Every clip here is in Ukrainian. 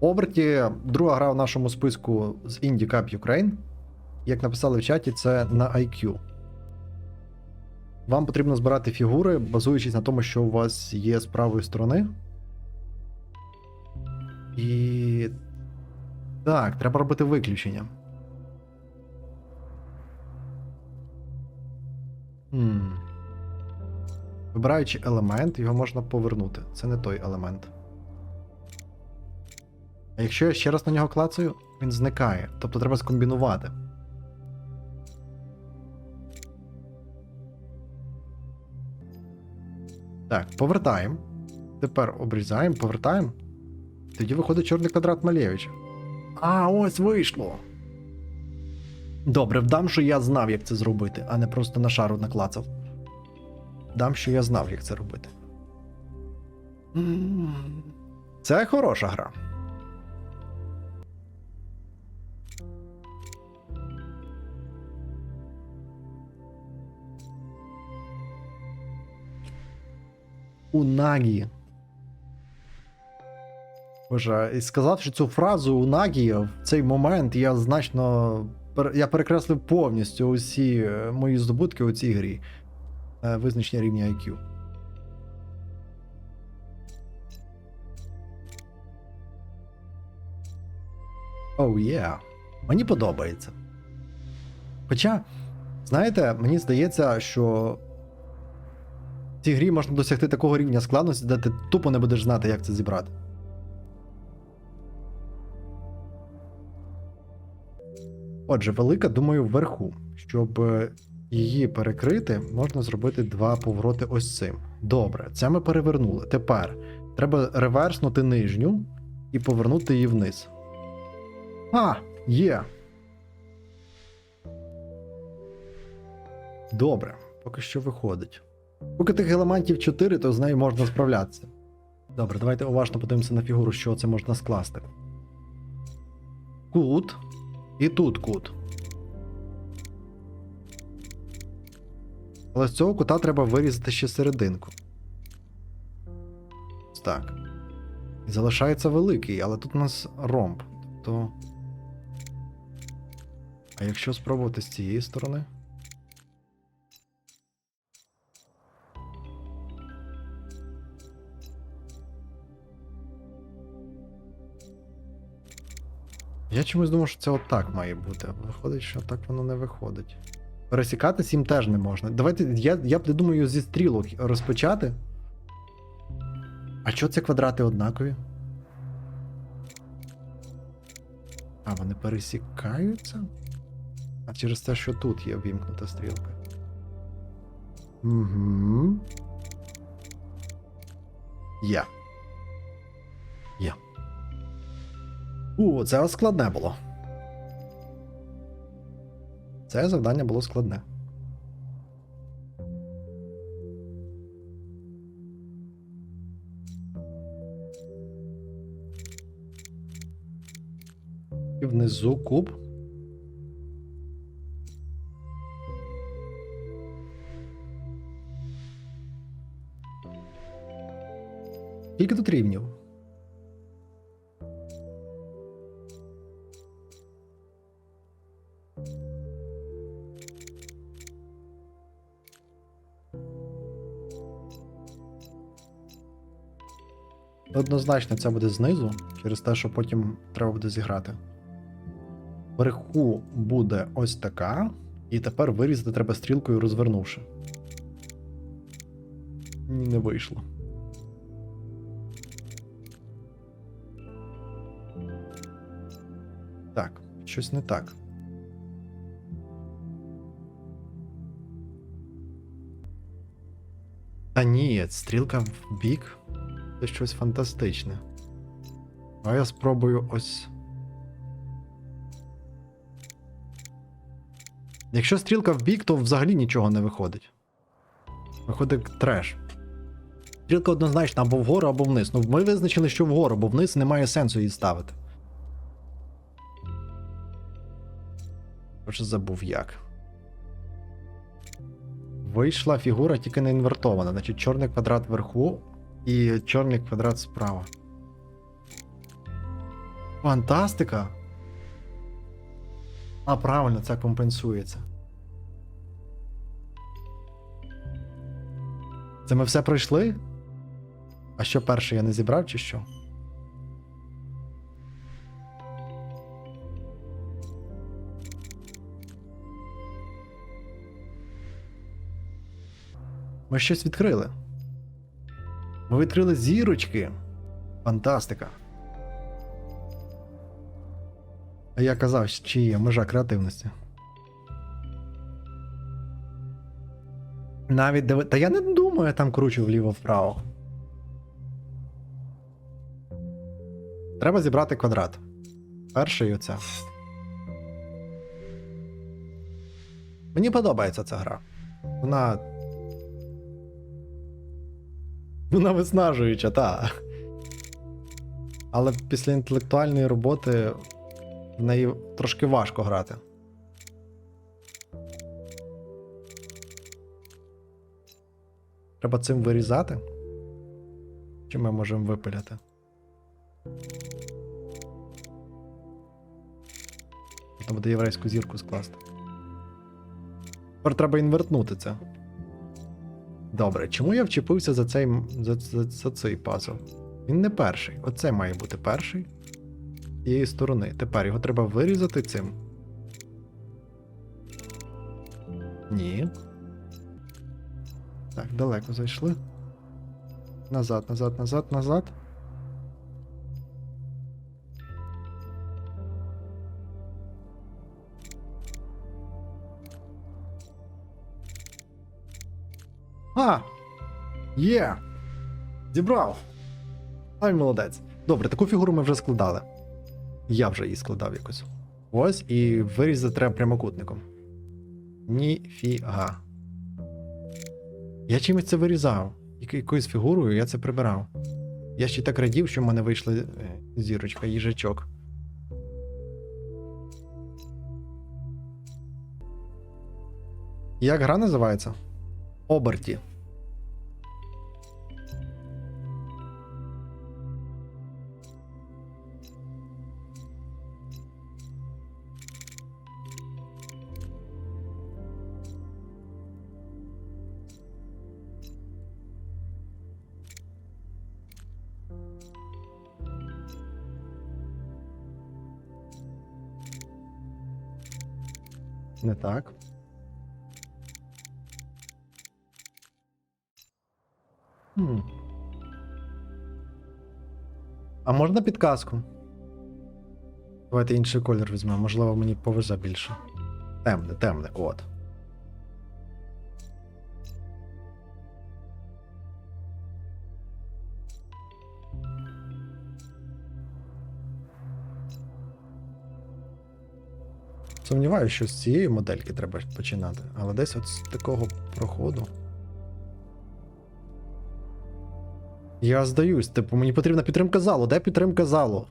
Оберті друга гра в нашому списку з Indie Cup Ukraine. Як написали в чаті, це на IQ. Вам потрібно збирати фігури, базуючись на тому, що у вас є з правої сторони. І. Так, треба робити виключення. Хм. Вибираючи елемент, його можна повернути. Це не той елемент. А якщо я ще раз на нього клацаю, він зникає. Тобто треба скомбінувати. Так, повертаємо. Тепер обрізаємо, повертаємо. Тоді виходить чорний квадрат Малєвича. А, ось вийшло. Добре, вдам, що я знав, як це зробити, а не просто на шару наклацав. Дам, що я знав, як це робити. Це хороша гра. Унагі. Боже, і сказавши цю фразу Унагі, в цей момент я значно. Я перекреслив повністю усі е, мої здобутки у цій грі. Е, Визначення рівня IQ. Оу, oh, yeah. Мені подобається. Хоча, знаєте, мені здається, що цій грі можна досягти такого рівня складності, де ти тупо не будеш знати, як це зібрати. Отже, велика, думаю, вверху. Щоб е, її перекрити, можна зробити два повороти ось цим. Добре, це ми перевернули. Тепер треба реверснути нижню і повернути її вниз. А, є. Добре, поки що виходить. Поки тих елементів 4, то з нею можна справлятися. Добре, давайте уважно подивимося на фігуру, що це можна скласти. Кут. І тут кут. Але з цього кута треба вирізати ще серединку. Так. І залишається великий, але тут у нас ромб. Тобто. А якщо спробувати з цієї сторони? Я чомусь думав, що це отак має бути. Виходить, що так воно не виходить. Пересікатись їм теж не можна. Давайте я, я думаю зі стрілок розпочати. А чого це квадрати однакові? А, вони пересікаються? А через те, що тут є вімкнута стрілка. Угу. Є. Є. У, це складне було. Це завдання було складне. І внизу куб. Скільки тут рівнів? Однозначно це буде знизу, через те, що потім треба буде зіграти. Вверху буде ось така, і тепер вирізати треба стрілкою розвернувши. Ні, не вийшло. Так, щось не так. Та ні, стрілка в бік. Це щось фантастичне. А я спробую ось. Якщо стрілка в бік, то взагалі нічого не виходить. Виходить треш. Стрілка однозначно або вгору, або вниз. Ну, ми визначили, що вгору, бо вниз немає сенсу її ставити. Вже забув як. Вийшла фігура тільки не інвертована. Значить, чорний квадрат вверху і чорний квадрат справа. Фантастика. А, правильно, це компенсується. Це ми все пройшли? А що перше я не зібрав, чи що? Ми щось відкрили. Ми відкрили зірочки. Фантастика. А я казав, чи є межа креативності. Навіть диви... Та я не думаю, я там кручу вліво-вправо. Треба зібрати квадрат. Перший оце. Мені подобається ця гра. Вона. Вона виснажуюча, та. Але після інтелектуальної роботи в неї трошки важко грати. Треба цим вирізати? Чи ми можемо випиляти? Можна буде єврейську зірку скласти. Тепер треба інвертнути це. Добре, чому я вчепився за цей, за, за, за цей пазл? Він не перший. Оце має бути перший. З цієї сторони. Тепер його треба вирізати цим. Ні. Так, далеко зайшли. Назад, назад, назад, назад. А! Є! Зібрав! Ай, молодець. Добре, таку фігуру ми вже складали. Я вже її складав якось. Ось, і вирізати треба прямокутником. Ніфіга. Я чимось це вирізав. Якоюсь фігурою я це прибирав. Я ще так радів, що в мене вийшла е, зірочка, їжачок. Як гра називається? Оберті. Не так. Хм. А можна підказку? Давайте інший колір візьмемо, можливо, мені повезе більше. Темне, темне, от. Сумніваюся, що з цієї модельки треба починати, але десь от з такого проходу. Я здаюсь, типу, мені потрібна підтримка залу. Де підтримка залу?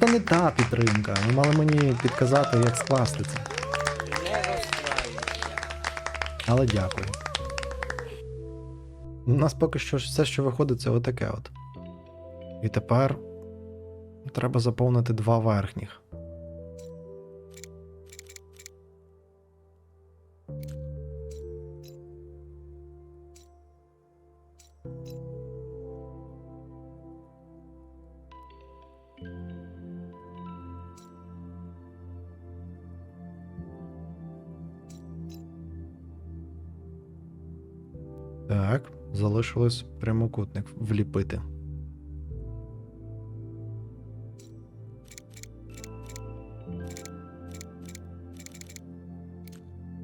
Та не та підтримка. Ви мали мені підказати, як скласти це. Не розстраюйся. Але дякую. У нас поки що все, що виходить, це отаке от. І тепер треба заповнити два верхніх. Так, залишилось прямокутник вліпити.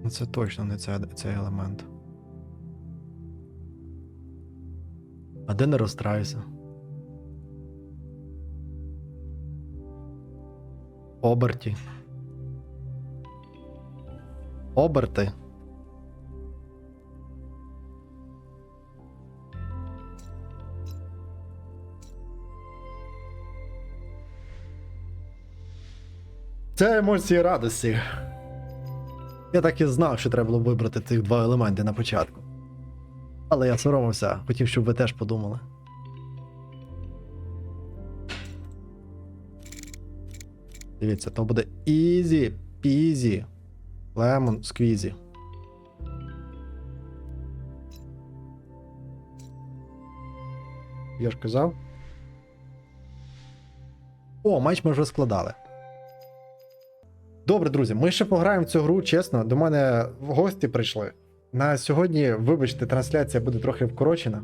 Ну, Це точно не цей, цей елемент. А де не розстраюся? Оберті. Оберти. Це емоції радості. Я так і знав, що треба було вибрати цих два елементи на початку. Але я соромився, хотів, щоб ви теж подумали. Дивіться, то буде ізі, пізі, лемон, сквізі. Я ж казав. О, матч ми вже складали. Добре, друзі, ми ще пограємо в цю гру, чесно. До мене в гості прийшли. На сьогодні, вибачте, трансляція буде трохи вкорочена.